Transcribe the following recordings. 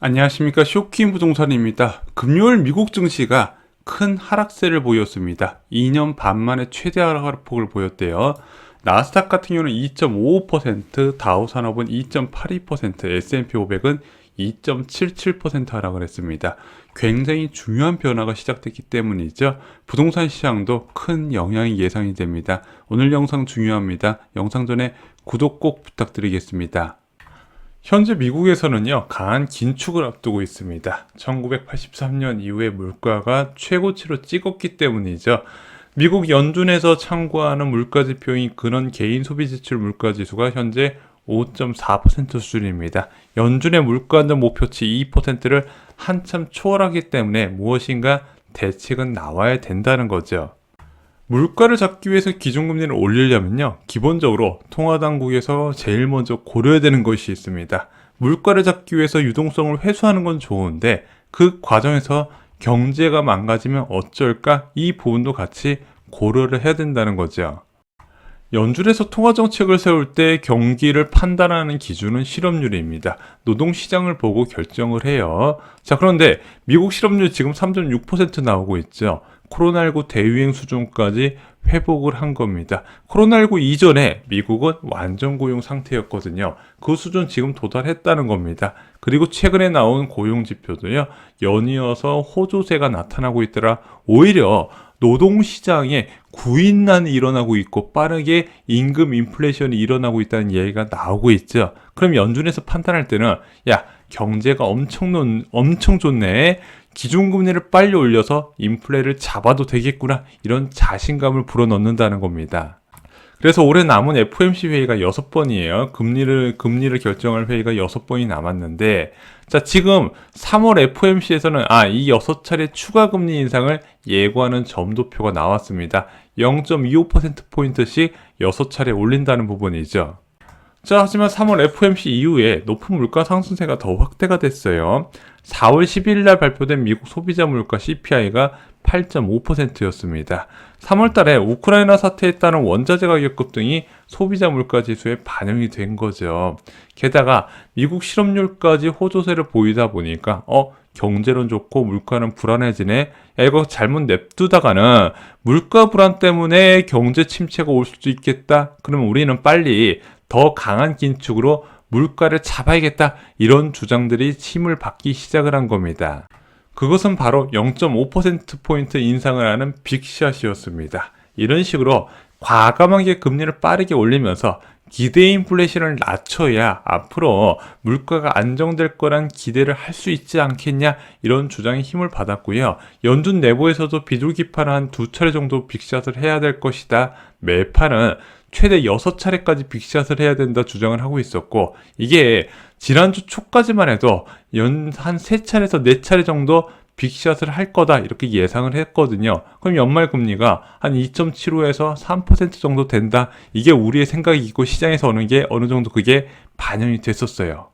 안녕하십니까 쇼킹 부동산입니다. 금요일 미국 증시가 큰 하락세를 보였습니다. 2년 반 만에 최대 하락폭을 보였대요. 나스닥 같은 경우는 2.55%, 다우 산업은 2.82%, S&P 500은 2.77% 하락을 했습니다. 굉장히 중요한 변화가 시작됐기 때문이죠. 부동산 시장도 큰 영향이 예상이 됩니다. 오늘 영상 중요합니다. 영상 전에 구독 꼭 부탁드리겠습니다. 현재 미국에서는요, 강한 긴축을 앞두고 있습니다. 1983년 이후에 물가가 최고치로 찍었기 때문이죠. 미국 연준에서 참고하는 물가지표인 근원 개인 소비 지출 물가지수가 현재 5.4% 수준입니다. 연준의 물가 안정 목표치 2%를 한참 초월하기 때문에 무엇인가 대책은 나와야 된다는 거죠. 물가를 잡기 위해서 기준금리를 올리려면요, 기본적으로 통화당국에서 제일 먼저 고려해야 되는 것이 있습니다. 물가를 잡기 위해서 유동성을 회수하는 건 좋은데 그 과정에서 경제가 망가지면 어쩔까 이 부분도 같이 고려를 해야 된다는 거죠. 연준에서 통화 정책을 세울 때 경기를 판단하는 기준은 실업률입니다. 노동시장을 보고 결정을 해요. 자, 그런데 미국 실업률 지금 3.6% 나오고 있죠. 코로나19 대유행 수준까지 회복을 한 겁니다. 코로나19 이전에 미국은 완전 고용 상태였거든요. 그 수준 지금 도달했다는 겁니다. 그리고 최근에 나온 고용 지표도요, 연이어서 호조세가 나타나고 있더라. 오히려 노동시장에 구인난이 일어나고 있고 빠르게 임금 인플레이션이 일어나고 있다는 얘기가 나오고 있죠. 그럼 연준에서 판단할 때는 야 경제가 엄청 놓, 엄청 좋네. 기준금리를 빨리 올려서 인플레를 잡아도 되겠구나. 이런 자신감을 불어넣는다는 겁니다. 그래서 올해 남은 FOMC 회의가 6번이에요. 금리를, 금리를 결정할 회의가 6번이 남았는데, 자, 지금 3월 FOMC에서는, 아, 이 6차례 추가 금리 인상을 예고하는 점도표가 나왔습니다. 0.25%포인트씩 6차례 올린다는 부분이죠. 자, 하지만 3월 FOMC 이후에 높은 물가 상승세가 더 확대가 됐어요. 4월 10일 날 발표된 미국 소비자 물가 CPI가 8.5%였습니다. 3월 달에 우크라이나 사태에 따른 원자재 가격 급등이 소비자 물가 지수에 반영이 된 거죠. 게다가 미국 실업률까지 호조세를 보이다 보니까 어 경제론 좋고 물가는 불안해지네. 야, 이거 잘못 냅두다가는 물가 불안 때문에 경제 침체가 올 수도 있겠다. 그러면 우리는 빨리 더 강한 긴축으로 물가를 잡아야겠다. 이런 주장들이 힘을 받기 시작을 한 겁니다. 그것은 바로 0.5%포인트 인상을 하는 빅샷이었습니다. 이런 식으로 과감하게 금리를 빠르게 올리면서 기대 인플레이션을 낮춰야 앞으로 물가가 안정될 거란 기대를 할 수 있지 않겠냐 이런 주장에 힘을 받았고요. 연준 내부에서도 비둘기파는 한두 차례 정도 빅샷을 해야 될 것이다. 매파는 최대 6차례까지 빅샷을 해야 된다 주장을 하고 있었고 이게 지난주 초까지만 해도 연한 3차례에서 4차례 정도 빅샷을 할 거다 이렇게 예상을 했거든요. 그럼 연말 금리가 한 2.75에서 3% 정도 된다. 이게 우리의 생각이고 시장에서 오는 게 어느 정도 그게 반영이 됐었어요.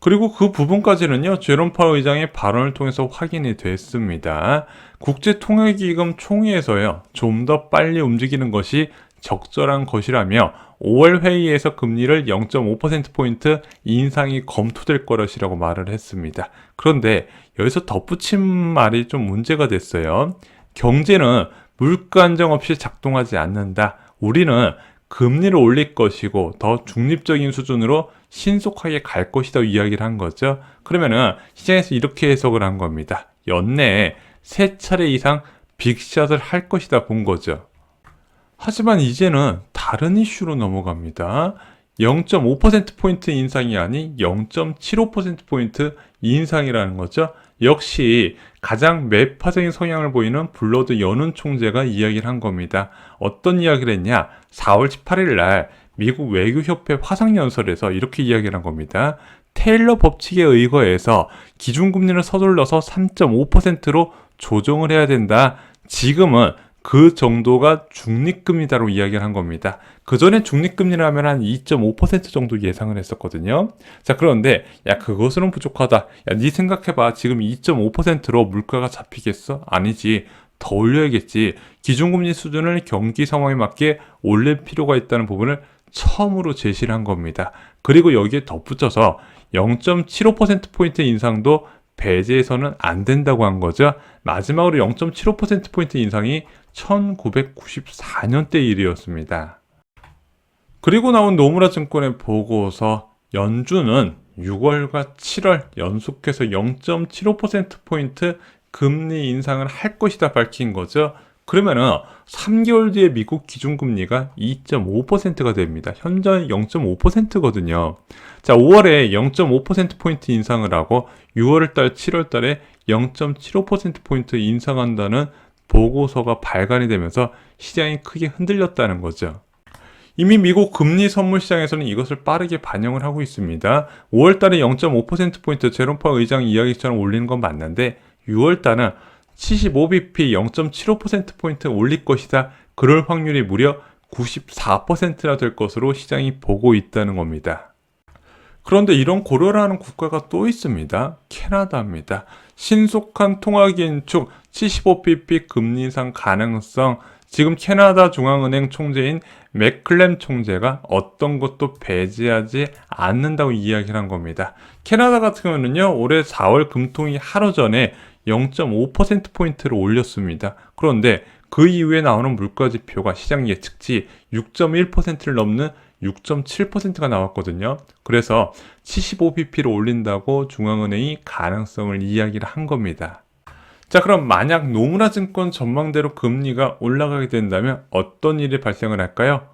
그리고 그 부분까지는요, 제롬 파월 의장의 발언을 통해서 확인이 됐습니다. 국제통화기금 총회에서요, 좀 더 빨리 움직이는 것이 적절한 것이라며 5월 회의에서 금리를 0.5%포인트 인상이 검토될 것이라고 말을 했습니다. 그런데 여기서 덧붙인 말이 좀 문제가 됐어요. 경제는 물가 안정 없이 작동하지 않는다. 우리는 금리를 올릴 것이고 더 중립적인 수준으로 신속하게 갈 것이다 이야기를 한 거죠. 그러면은 시장에서 이렇게 해석을 한 겁니다. 연내에 세 차례 이상 빅샷을 할 것이다 본 거죠. 하지만 이제는 다른 이슈로 넘어갑니다. 0.5%포인트 인상이 아닌 0.75%포인트 인상이라는 거죠. 역시 가장 매파적인 성향을 보이는 블러드 연은 총재가 이야기를 한 겁니다. 어떤 이야기를 했냐? 4월 18일 날 미국 외교협회 화상연설에서 이렇게 이야기를 한 겁니다. 테일러 법칙에 의거해서 기준금리를 서둘러서 3.5%로 조정을 해야 된다. 지금은 그 정도가 중립금리다로 이야기를 한 겁니다. 그 전에 중립금리라면 한 2.5% 정도 예상을 했었거든요. 자, 그런데, 야, 그것으로는 부족하다. 야, 네 생각해봐. 지금 2.5%로 물가가 잡히겠어? 아니지. 더 올려야겠지. 기준금리 수준을 경기 상황에 맞게 올릴 필요가 있다는 부분을 처음으로 제시를 한 겁니다. 그리고 여기에 덧붙여서 0.75%포인트 인상도 배제해서는 안 된다고 한 거죠. 마지막으로 0.75%포인트 인상이 1994년대 일이었습니다. 그리고 나온 노무라 증권의 보고서 연준은 6월과 7월 연속해서 0.75%포인트 금리 인상을 할 것이다 밝힌 거죠. 그러면은 3개월 뒤에 미국 기준금리가 2.5%가 됩니다. 현재 0.5%거든요. 자, 5월에 0.5%포인트 인상을 하고 6월달, 7월달에 0.75%포인트 인상한다는 보고서가 발간이 되면서 시장이 크게 흔들렸다는 거죠. 이미 미국 금리 선물 시장에서는 이것을 빠르게 반영을 하고 있습니다. 5월 달에 0.5%포인트 제롬 파월 의장 이야기처럼 올리는 건 맞는데 6월 달은 75bp 0.75%포인트 올릴 것이다. 그럴 확률이 무려 94%나 될 것으로 시장이 보고 있다는 겁니다. 그런데 이런 고려를 하는 국가가 또 있습니다. 캐나다입니다. 신속한 통화 긴축 75bp 금리 인상 가능성 지금 캐나다 중앙은행 총재인 맥클렘 총재가 어떤 것도 배제하지 않는다고 이야기를 한 겁니다. 캐나다 같은 경우는요, 올해 4월 금통이 하루 전에 0.5%포인트를 올렸습니다. 그런데 그 이후에 나오는 물가 지표가 시장 예측치 6.1%를 넘는 6.7%가 나왔거든요. 그래서 75bp를 올린다고 중앙은행이 가능성을 이야기를 한 겁니다. 자, 그럼 만약 노무라 증권 전망대로 금리가 올라가게 된다면 어떤 일이 발생을 할까요?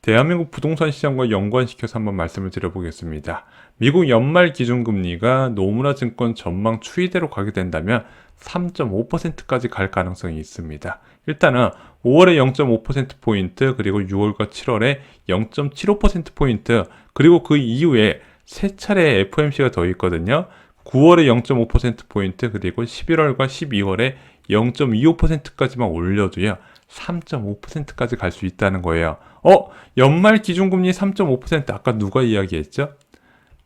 대한민국 부동산 시장과 연관시켜서 한번 말씀을 드려보겠습니다. 미국 연말 기준금리가 노무라 증권 전망 추이대로 가게 된다면 3.5%까지 갈 가능성이 있습니다. 일단은 5월에 0.5%포인트, 그리고 6월과 7월에 0.75%포인트, 그리고 그 이후에 세 차례 FOMC가 더 있거든요. 9월에 0.5%포인트, 그리고 11월과 12월에 0.25%까지만 올려도요. 3.5%까지 갈 수 있다는 거예요. 어? 연말 기준금리 3.5% 아까 누가 이야기했죠?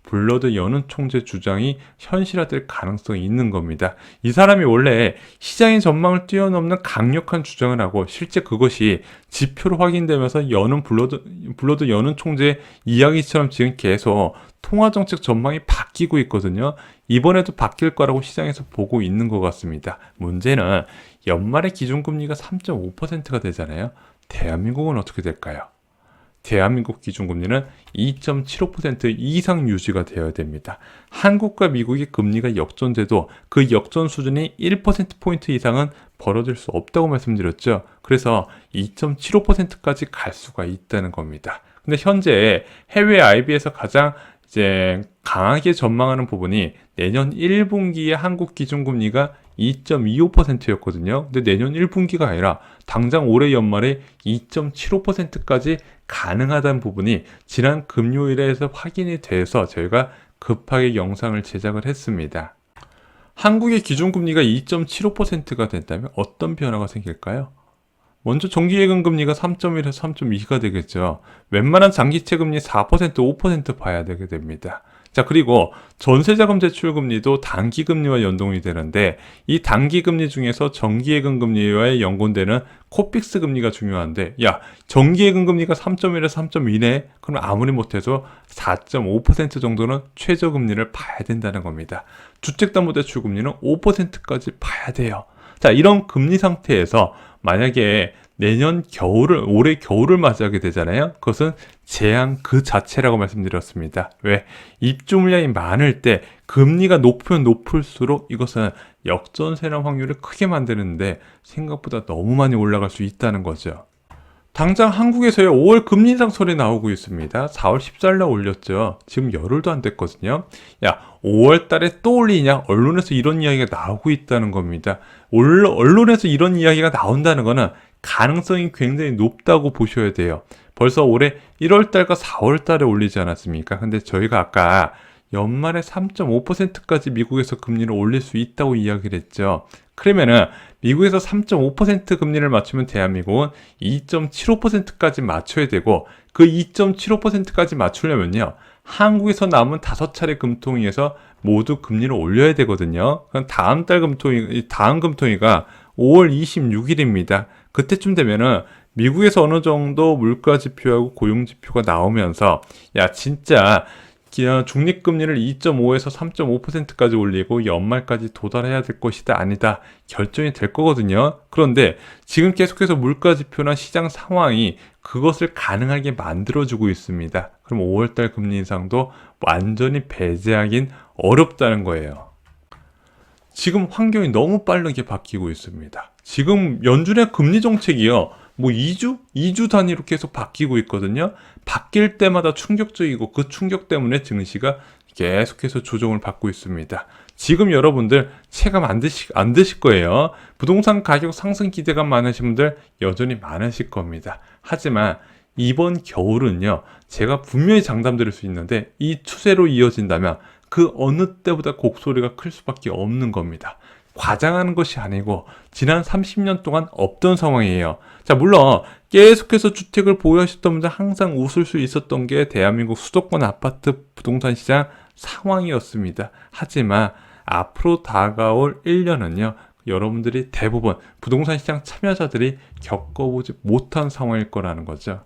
블러드 연은 총재 주장이 현실화될 가능성이 있는 겁니다. 이 사람이 원래 시장의 전망을 뛰어넘는 강력한 주장을 하고 실제 그것이 지표로 확인되면서 연은 블러드, 블러드 연은 총재 이야기처럼 지금 계속 통화정책 전망이 바뀌고 있거든요. 이번에도 바뀔 거라고 시장에서 보고 있는 것 같습니다. 문제는 연말에 기준금리가 3.5%가 되잖아요. 대한민국은 어떻게 될까요? 대한민국 기준금리는 2.75% 이상 유지가 되어야 됩니다. 한국과 미국의 금리가 역전돼도 그 역전 수준이 1%포인트 이상은 벌어질 수 없다고 말씀드렸죠. 그래서 2.75%까지 갈 수가 있다는 겁니다. 근데 현재 해외 IB에서 가장 이제 강하게 전망하는 부분이 내년 1분기에 한국 기준금리가 2.25%였거든요. 근데 내년 1분기가 아니라 당장 올해 연말에 2.75%까지 가능하다는 부분이 지난 금요일에서 확인이 돼서 저희가 급하게 영상을 제작을 했습니다. 한국의 기준금리가 2.75%가 된다면 어떤 변화가 생길까요? 먼저 정기예금 금리가 3.1에서 3.2가 되겠죠. 웬만한 장기채 금리 4%, 5% 봐야 되게 됩니다. 자, 그리고 전세자금 대출 금리도 단기 금리와 연동이 되는데 이 단기 금리 중에서 정기예금 금리와의 연관되는 코픽스 금리가 중요한데 야, 정기예금 금리가 3.1에서 3.2네. 그럼 아무리 못해도 4.5% 정도는 최저 금리를 봐야 된다는 겁니다. 주택담보대출 금리는 5%까지 봐야 돼요. 자, 이런 금리 상태에서 만약에 내년 겨울을, 올해 겨울을 맞이하게 되잖아요. 그것은 재앙 그 자체라고 말씀드렸습니다. 왜? 입주 물량이 많을 때 금리가 높으면 높을수록 이것은 역전세랑 확률을 크게 만드는데 생각보다 너무 많이 올라갈 수 있다는 거죠. 당장 한국에서의 5월 금리 인상 소리 나오고 있습니다. 4월 14일 날 올렸죠. 지금 열흘도 안 됐거든요. 야, 5월 달에 또 올리냐? 언론에서 이런 이야기가 나오고 있다는 겁니다. 언론에서 이런 이야기가 나온다는 거는 가능성이 굉장히 높다고 보셔야 돼요. 벌써 올해 1월 달과 4월 달에 올리지 않았습니까? 근데 저희가 아까 연말에 3.5%까지 미국에서 금리를 올릴 수 있다고 이야기를 했죠. 그러면은 미국에서 3.5% 금리를 맞추면 대한민국은 2.75%까지 맞춰야 되고 그 2.75%까지 맞추려면요. 한국에서 남은 다섯 차례 금통위에서 모두 금리를 올려야 되거든요. 그럼 다음 달 금통위, 다음 금통위가 5월 26일입니다. 그때쯤 되면은 미국에서 어느 정도 물가 지표하고 고용 지표가 나오면서 야 진짜 중립금리를 2.5에서 3.5%까지 올리고 연말까지 도달해야 될 것이다 아니다 결정이 될 거거든요. 그런데 지금 계속해서 물가 지표나 시장 상황이 그것을 가능하게 만들어주고 있습니다. 그럼 5월달 금리 인상도 완전히 배제하긴 어렵다는 거예요. 지금 환경이 너무 빠르게 바뀌고 있습니다. 지금 연준의 금리 정책이요. 뭐 2주? 2주 단위로 계속 바뀌고 있거든요. 바뀔 때마다 충격적이고 그 충격 때문에 증시가 계속해서 조정을 받고 있습니다. 지금 여러분들 체감 안 드시, 안 드실 거예요. 부동산 가격 상승 기대감 많으신 분들 여전히 많으실 겁니다. 하지만 이번 겨울은요, 제가 분명히 장담드릴 수 있는데 이 추세로 이어진다면 그 어느 때보다 곡소리가 클 수밖에 없는 겁니다. 과장하는 것이 아니고 지난 30년 동안 없던 상황이에요. 자, 물론 계속해서 주택을 보유하셨던 분들 항상 웃을 수 있었던 게 대한민국 수도권 아파트 부동산 시장 상황이었습니다. 하지만 앞으로 다가올 1년은요. 여러분들이 대부분 부동산 시장 참여자들이 겪어보지 못한 상황일 거라는 거죠.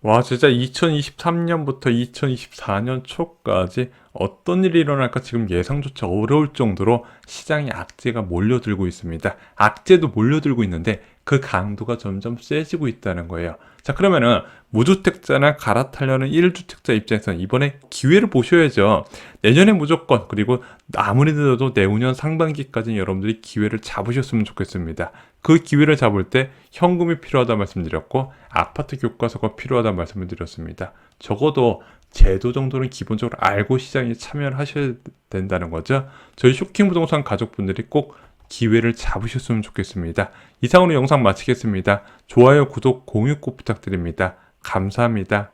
와, 진짜 2023년부터 2024년 초까지 어떤 일이 일어날까 지금 예상조차 어려울 정도로 시장에 악재가 몰려들고 있습니다. 악재도 몰려들고 있는데 그 강도가 점점 세지고 있다는 거예요. 자, 그러면은 무주택자나 갈아타려는 1주택자 입장에서는 이번에 기회를 보셔야죠. 내년에 무조건 그리고 아무리 늦어도 내후년 상반기까지는 여러분들이 기회를 잡으셨으면 좋겠습니다. 그 기회를 잡을 때 현금이 필요하다 말씀드렸고 아파트 교과서가 필요하다 말씀을 드렸습니다. 적어도 제도 정도는 기본적으로 알고 시장에 참여를 하셔야 된다는 거죠. 저희 쇼킹 부동산 가족분들이 꼭 기회를 잡으셨으면 좋겠습니다. 이상으로 영상 마치겠습니다. 좋아요, 구독, 공유 꼭 부탁드립니다. 감사합니다.